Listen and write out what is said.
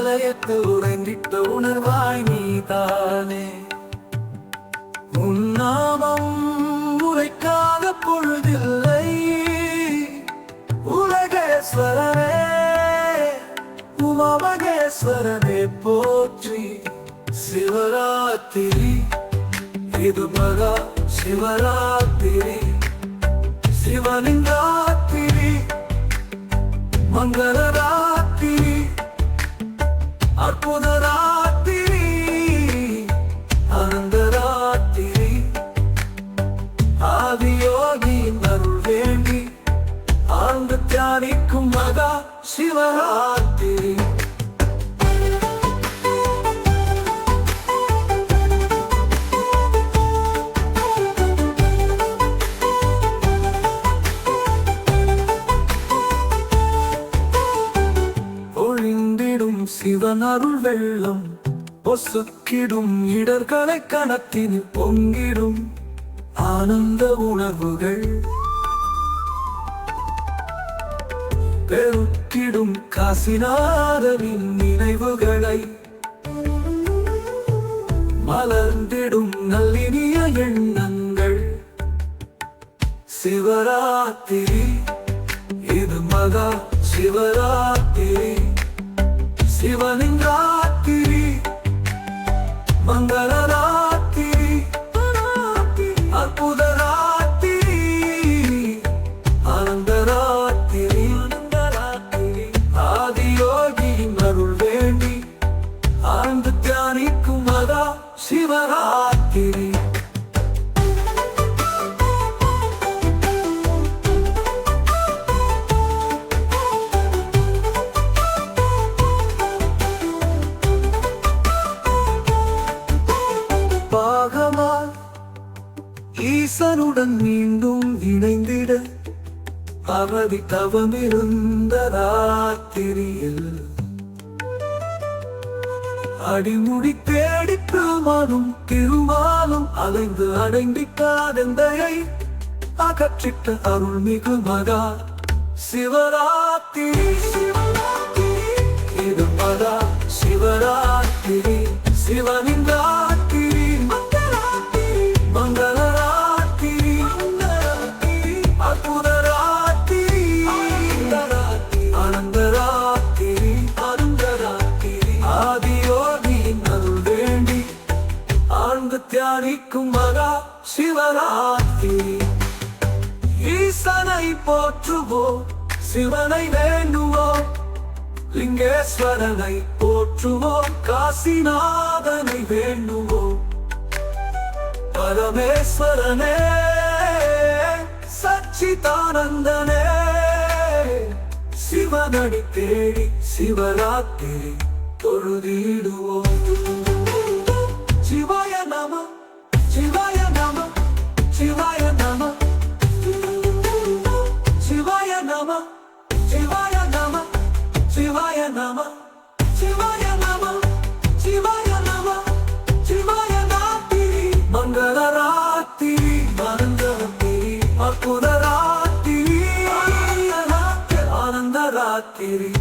ஆலயத்து ஆலயத்தில் உறைந்திட்ட உணர்வாய் நீதானே. உன்னாமம் உரைக்காத பொழுதில்லை. உலகேஸ்வரனே உமாமகேஸ்வரனே போற்றி சிவராத்திரி. இது மகா சிவராத்திரி. அற்புத ராத்திரி ஆனந்தராத்திரி ஆதியோகி அருள் வேண்டி ஆழ்ந்து தியானிக்கும் மகா சிவராத்திரி. சிவன் அருள் வெள்ளம் பொசுக்கிடும் இடர்களை கணத்தின் பொங்கிடும் ஆனந்த உணர்வுகள். பெருக்கிடும் காசிநாதனின் நினைவுகளை மலர்ந்திடும் நல்லினிய எண்ணங்கள். சிவராத்திரி இது மகா சிவராத்திரி. சிவலிங்காத்திரி ஈசனுடன் மீண்டும் இணைந்திட அவதி தவமிருந்த ராத்திரியில் அடிமுடி தேடி பெருமானும் திருமாலும் அலைந்து அடைந்திக்காதந்தையை அகற்றிட்ட அருள்மிகு மகா சிவராத்திரி சிவராத்திரி. இது மகா சிவராத்திரி. சிவனின் ஆழ்ந்து மகா சிவராத்திரி. ஈசனை போற்றுவோம் சிவனை வேண்டுவோம் லிங்கேஸ்வரனை போற்றுவோம் காசிநாதனை வேண்டுவோம் பரமேஸ்வரனே சச்சிதானந்தனே. சிவனடி தேடி சிவராத்திரி தொழுதிடுவோம். நாம சிவாய நாம சிவாய நாம சிவாய நாம சிவாய நாம சிவாய ராத்திரி மங்கள ராத்திரி ஆனந்த ராத்திரி அற்புத ராத்திரி ஆனந்த ராத்திரி